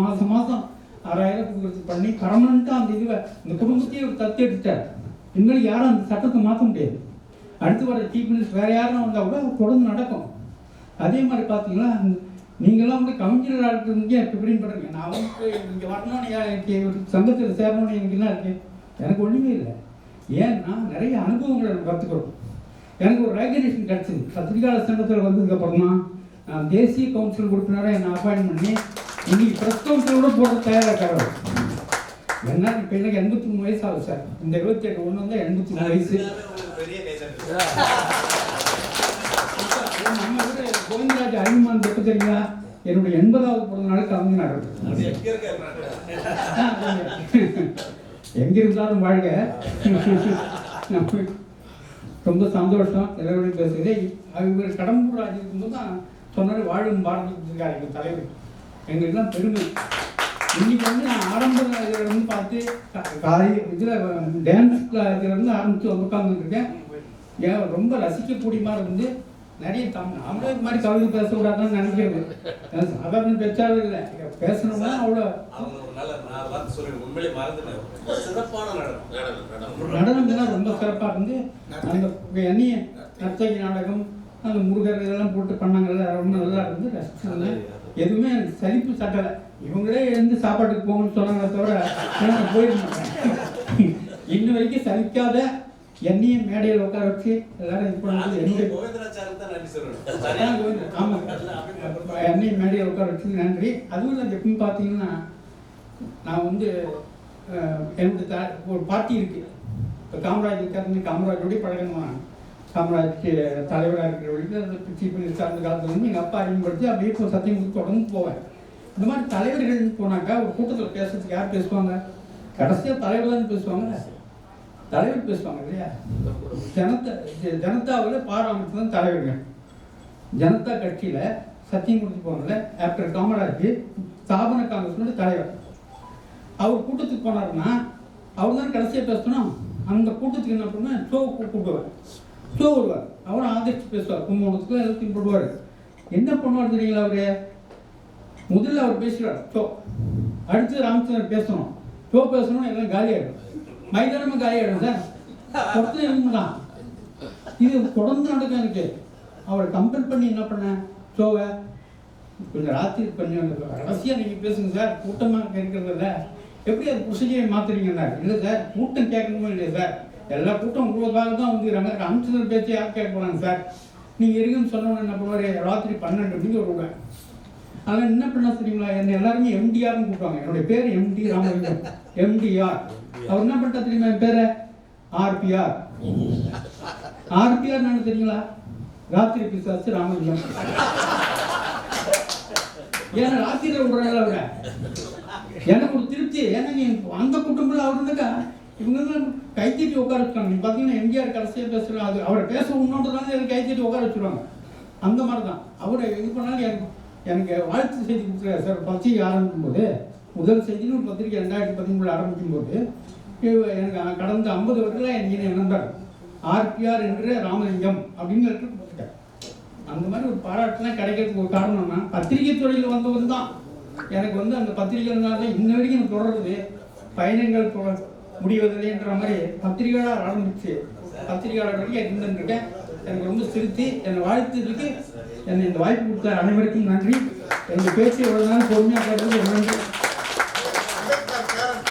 மாதம் மாதம் ஆறாயிரம் பண்ணி பர்மனண்ட்டாக அந்த இதுவை இந்த குடும்பத்தையே ஒரு தத்து எடுத்துட்டார். இனிமேல் யாரும் அந்த சட்டத்தை மாற்ற முடியாது. அடுத்து வர சீஃப் மினிஸ்டர் வேறு யாரும் வந்தால் கூட அது தொடர்ந்து நடக்கும். அதே மாதிரி பார்த்தீங்கன்னா நீங்களாம் வந்து கவிஞராக இருக்கிறீங்க இப்படின்னு பண்ணுறீங்க நான் வந்து இங்கே வரணும்னு ஏன் எனக்கு ஒரு சங்கத்தில் சேரணும்னு எனக்கு என்ன இருக்குது எனக்கு ஒன்றுமே இல்லை. ஏன்னா நிறைய அனுபவங்களை நம்ம கற்றுக்கிறோம் எனக்கு ஒரு ரெகனேஷன் கிடச்சிது. பத்திரிகையாளர் சங்கத்தில் வந்ததுக்கப்புறம் தான் நான் தேசிய கவுன்சில் உறுப்பினராக என்னை அப்பாயின் பண்ணி இன்னைக்கு ப்ரெஸ் கவுன்சிலோட போட தயாராக என்ன இப்போ எனக்கு எண்பத்தி மூணு வயசு ஆகுது சார். இந்த இருபத்தி எட்டு ஒன்று வந்து எண்பத்தி மூணு வயசு. நம்ம ஊரு கோவிந்தராஜ் அரிமான் எப்போ தெரியுங்களா? என்னுடைய எண்பதாவது பிறந்த நாள் கலைஞர் அது எங்க இருந்தாலும் வாழ்க. ரொம்ப சந்தோஷம். எல்லாரோடையும் பேசுகிறதே இவர் கடம்பூர் ராஜ் இருக்கும்போது தான் சொன்னார் வாழும் பாரதி இருக்கார் எங்கள் தலைவர். எங்களுக்கெல்லாம் பெருமை. இன்னைக்கு வந்து நான் ஆரம்ப இதுல இருந்து பார்த்து காலை இதில் டான்ஸ் இதில் இருந்து ஆரம்பித்து உட்காந்துருக்கேன் ஏன் ரொம்ப ரசிக்கக்கூடிய மாதிரி இருந்து நிறைய தமிழ் நாமளே இது மாதிரி கவிதை பேசக்கூடாதுன்னு நினைக்கிறது. சாதாரண பேச்சாலும் இல்லை. பேசணும்னா அவ்வளோ. நடனம். ரொம்ப சிறப்பாக இருந்து அந்த எண்ணிய நர்த்தகி நாடகம் அந்த முருகர் இதெல்லாம் போட்டு பண்ணாங்கல்ல ரொம்ப நல்லா இருந்து ரசிச்சிருந்தேன் எதுவுமே எனக்கு சலிப்பு சட்டலை. இவங்களே எழுந்து சாப்பாட்டுக்கு போகணும்னு சொன்னாங்களே தவிர நான் மாட்டேன் இன்ன வரைக்கும் சலிக்காத என்னையும் மேடையில் உட்கார வச்சு எல்லாரும் இது பண்ணது என்னுடைய. ஆமாங்க என்னையும் மேடையில் உட்கார வச்சு நன்றி. அதுவும் இல்லை எப்படின்னு பார்த்தீங்கன்னா நான் வந்து என்னுடைய ஒரு பார்ட்டி இருக்கு. இப்போ காமராஜ் இருக்காருன்னு காமராஜோடய பழகணும் சாம்ராஜ்ய தலைவராக இருக்கிற வரைக்கும் அந்த சீஃப் மினிஸ்டர் அந்த காலத்தில் வந்து எங்கள் அப்பா அறிமுகப்படுத்தி அப்படியே இப்போ சத்தியம் கொடுத்து தொடர்ந்து போவேன். இந்த மாதிரி தலைவர்கள் போனாக்கா ஒரு கூட்டத்தில் பேசுறதுக்கு யார் பேசுவாங்க? கடைசியாக தலைவர் தான் பேசுவாங்கல்ல? தலைவர் பேசுவாங்க இல்லையா? ஜனதா ஜனதாவில் பாராமரித்து தான் தலைவர்கள். ஜனதா கட்சியில் சத்தியம் கொடுத்து போனதில் ஆஃப்டர் காமராஜ் ஸ்தாபன காங்கிரஸ் தலைவர். அவர் கூட்டத்துக்கு போனாருன்னா அவர் தான் கடைசியாக பேசணும். அந்த கூட்டத்துக்கு என்ன பண்ணுவேன்? ஷோ கூப்பிடுவேன். ஷோ வருவார் அவரும் ஆதரித்து பேசுவார் கும்பகோணத்துக்கு எல்லாத்தையும் போடுவார்? என்ன பண்ணுவார் தெரியுங்களா அவரு? முதல்ல அவர் பேசுகிறார் ஷோ அடுத்து ராமச்சந்திரன் பேசணும். ஷோ பேசணும் எல்லாம் காலியாகிடும் மைதானமும் காலியாகிடும் சார். ஒருத்தர் இருந்தான் இது தொடர்ந்து நடக்கும் எனக்கு. அவரை கம்பேர் பண்ணி என்ன பண்ணேன் ஷோவை கொஞ்சம் ராத்திரி கொஞ்சம் ரகசியாக நீங்கள் பேசுங்க சார். கூட்டமாக இருக்கிறதில்ல எப்படி அது ப்ரொசீஜரை மாற்றுறீங்கன்னா இல்லை சார் கூட்டம் கேட்கணுமோ இல்லையா சார்? எல்லா கூட்டம் உங்களுக்காக தான் வந்துக்கிறாங்க அமைச்சர் பேச்சு யார் கேட்க போகிறாங்க சார் நீங்கள் இருக்குன்னு சொன்னோன்னு என்ன பண்ணுவார்? ராத்திரி பன்னெண்டு மணிக்கு வருவேன் அதனால் என்ன பண்ண தெரியுங்களா? என்னை எல்லாருமே எம்டிஆர்னு கூப்பிட்டாங்க என்னுடைய பேர் எம்டி ராமலிங்கம். எம்டிஆர் அவர் என்ன பண்ணிட்டா தெரியுமா? என் பேரை? ஆர்பிஆர் ஆர்பிஆர் என்ன தெரியுங்களா? ராத்திரி பிசாசு ராமலிங்கம். ஏன்னா ராத்திரியில் விடுறாங்க அவங்க எனக்கு ஒரு திருப்தி. ஏன்னா நீ அந்த குடும்பத்தில் அவர் இருந்தாக்கா இவங்க தான் கைத்தட்டி உட்கார வச்சுருவாங்க நீ பார்த்தீங்கன்னா எம்ஜிஆர் கடைசியாக பேசுகிறாங்க அது அவரை பேச உண்ணோன்றதால எனக்கு கைத்தட்டி உட்கார வச்சுருவாங்க. அந்த மாதிரி தான் அவரை இது பண்ணாலும் எனக்கு எனக்கு வாழ்த்து செய்தி கொடுத்துருக்காரு சார். பத்திரிகை ஆரம்பிக்கும் போது முதல் செய்தின்னு ஒரு பத்திரிகை ரெண்டாயிரத்தி பதிமூணில் ஆரம்பிக்கும் போது எனக்கு கடந்த ஐம்பது வருடத்தில் எனக்கு என் நண்பர் ஆர்பிஆர் என்ற ராமலிங்கம் அப்படின்னு லெட்டர் அந்த மாதிரி ஒரு பாராட்டுலாம் கிடைக்கிறதுக்கு ஒரு காரணம்னா பத்திரிகை துறையில் வந்தவன் தான். எனக்கு வந்து அந்த பத்திரிகைனால தான் இன்ன வரைக்கும் தொடர்றது பயணங்கள் தொடர் முடிவதில்லைன்ற மாதிரி பத்திரிகையாளர் ஆரம்பிச்சு பத்திரிகையாளர் இருந்திருக்கேன் எனக்கு ரொம்ப திருத்தி என்னை வாழ்த்ததுக்கு என்னை இந்த வாய்ப்பு கொடுத்த அனைவருக்கும் நன்றி. என்னுடைய பேச்சு எவ்வளோ நாள் பொறுமையாக கேட்டது நன்றி.